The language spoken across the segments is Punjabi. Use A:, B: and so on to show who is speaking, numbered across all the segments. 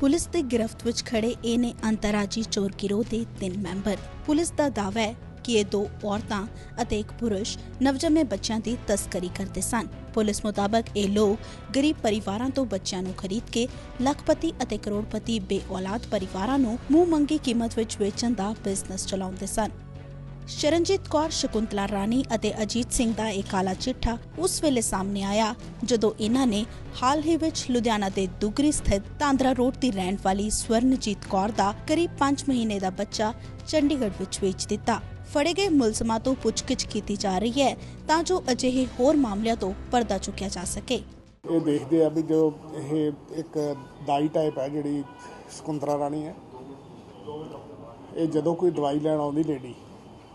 A: ਪੁਲਿਸ ਦੇ ਗ੍ਰਿਫਤ ਵਿੱਚ ਖੜੇ ਇਹ ਨੇ ਅੰਤਰਰਾਜੀ ਚੋਰ ਗਿਰੋਹ ਦੇ ਤਿੰਨ ਮੈਂਬਰ। ਪੁਲਿਸ ਦਾ ਦਾਅਵਾ ਹੈ ਕਿ ਇਹ ਦੋ ਔਰਤਾਂ ਅਤੇ ਇੱਕ ਪੁਰਸ਼ ਨਵਜੰਮੇ ਬੱਚਿਆਂ ਦੀ ਤਸਕਰੀ ਕਰਦੇ ਸਨ। ਪੁਲਿਸ ਮੁਤਾਬਕ ਇਹ ਲੋਕ ਗਰੀਬ ਪਰਿਵਾਰਾਂ ਤੋਂ ਬੱਚਿਆਂ ਨੂੰ ਖਰੀਦ ਕੇ ਲੱਖਪਤੀ ਅਤੇ ਕਰੋੜਪਤੀ ਬੇਔਲਾਦ ਪਰਿਵਾਰਾਂ ਨੂੰ ਮੂੰਹ ਮੰਗੀ ਕੀਮਤ ਵਿੱਚ ਵੇਚਣ ਦਾ ਬਿਜ਼ਨਸ ਚਲਾਉਂਦੇ ਸਨ। ਸ਼ਰਨਜੀਤ ਕੌਰ, ਸ਼ਕੁੰਤਲਾ ਰਾਣੀ ਅਤੇ ਅਜੀਤ ਸਿੰਘ ਦਾ ਇਹ ਕਾਲਾ ਚਿੱਠਾ ਉਸ ਵੇਲੇ ਸਾਹਮਣੇ ਆਇਆ, ਜਦੋਂ ਇਹਨਾਂ ਨੇ ਹਾਲ ਹੀ ਵਿੱਚ ਲੁਧਿਆਣਾ ਦੇ ਦੁਗਰੀ ਸਥਿਤ ਤਾਂਦਰਾ ਰੋਡ ਦੀ ਰਹਿਣ ਵਾਲੀ ਸਵਰਨਜੀਤ ਕੌਰ ਦਾ ਕਰੀਬ 5 ਮਹੀਨੇ ਦਾ ਬੱਚਾ ਚੰਡੀਗੜ੍ਹ ਵਿੱਚ ਵੇਚ ਦਿੱਤਾ। ਫੜੇ ਗਏ ਮੁਲਜ਼ਮਾਂ ਤੋਂ ਪੁੱਛਗਿੱਛ ਕੀਤੀ ਜਾ ਰਹੀ ਹੈ ਤਾਂ ਜੋ ਅਜਿਹੇ ਹੋਰ ਮਾਮਲਿਆਂ ਤੋਂ ਪਰਦਾ ਚੁੱਕਿਆ ਜਾ ਸਕੇ।
B: ਇਹ ਦੇਖਦੇ ਆ ਵੀ ਜੋ ਇਹ ਇੱਕ ਦਾਈ ਟਾਈਪ ਹੈ ਜਿਹੜੀ ਸਕੁੰਤਰਾ ਰਾਣੀ ਹੈ। ਇਹ ਜਦੋਂ ਕੋਈ ਦਵਾਈ ਲੈਣ ਆਉਂਦੀ ਲੇਡੀ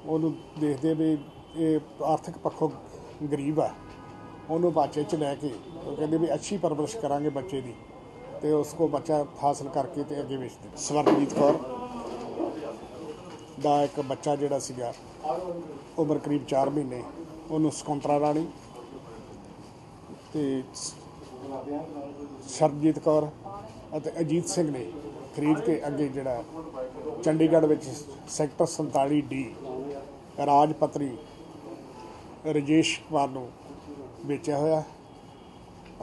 B: ਉਹਨੂੰ ਦੇਖਦੇ ਵੀ ਇਹ ਆਰਥਿਕ ਪੱਖੋਂ ਗਰੀਬ ਆ। ਉਹਨੂੰ ਬਾਚੇ ਚ ਲੈ ਕੇ ਉਹ ਕਹਿੰਦੇ ਵੀ ਅੱਛੀ ਪਰਵਰਿਸ਼ ਕਰਾਂਗੇ ਬੱਚੇ ਦੀ ਤੇ ਉਸ ਕੋ ਬੱਚਾ ਹਾਸਲ ਕਰਕੇ ਤੇ ਅੱਗੇ ਵੇਚਦੇ ਸਵਰਨਜੀਤ ਕੌਰ ਦਾ ਇੱਕ ਬੱਚਾ ਜਿਹੜਾ ਸੀਗਾ, ਉਮਰ ਕਰੀਬ 4 ਮਹੀਨੇ, ਉਹਨੂੰ ਸਕੁੰਤਰਾ ਰਾਣੀ ਤੇ ਸਰਬਜੀਤ ਕੌਰ ਅਤੇ ਅਜੀਤ ਸਿੰਘ ਨੇ ਖਰੀਦ ਕੇ ਅੱਗੇ ਜਿਹੜਾ ਚੰਡੀਗੜ੍ਹ ਵਿੱਚ ਸੈਕਟਰ 47 ਡੀ ਰਾਜਪਤਰੀ ਰਜੇਸ਼ ਕੁਮਾਰ ਨੂੰ ਵੇਚਿਆ ਹੋਇਆ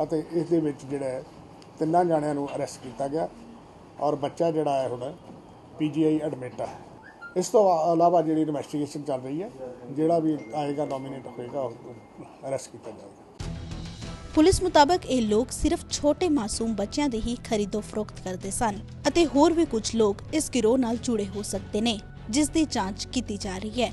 B: ਅਤੇ ਇਸ ਦੇ ਵਿੱਚ ਜਿਹੜਾ ਤਿੰਨਾਂ ਜਾਣਿਆਂ ਨੂੰ ਅਰੈਸਟ ਕੀਤਾ ਗਿਆ ਔਰ ਬੱਚਾ ਜਿਹੜਾ ਹੈ ਹੁਣ ਪੀਜੀਆਈ ਐਡਮਿਟ ਹੈ। ਇਸ ਤੋਂ ਇਲਾਵਾ ਜਿਹੜੀ ਇਨਵੈਸਟੀਗੇਸ਼ਨ ਚੱਲ ਰਹੀ ਹੈ, ਜਿਹੜਾ ਵੀ ਆਏਗਾ ਨੋਮੀਨੇਟ ਹੋਏਗਾ, ਉਹ ਅਰੈਸਟ ਕੀਤਾ ਜਾਏਗਾ।
A: ਪੁਲਿਸ ਮੁਤਾਬਕ ਇਹ ਲੋਕ ਸਿਰਫ ਛੋਟੇ ਮਾਸੂਮ ਬੱਚਿਆਂ ਦੇ ਹੀ ਖਰੀਦੋ ਫਰੋਖਤ ਕਰਦੇ ਸਨ ਅਤੇ ਹੋਰ ਵੀ ਕੁਝ ਲੋਕ ਇਸ ਗਿਰੋਹ ਨਾਲ ਜੁੜੇ ਹੋ ਸਕਦੇ ਨੇ, ਜਿਸ ਦੀ ਜਾਂਚ ਕੀਤੀ ਜਾ ਰਹੀ ਹੈ।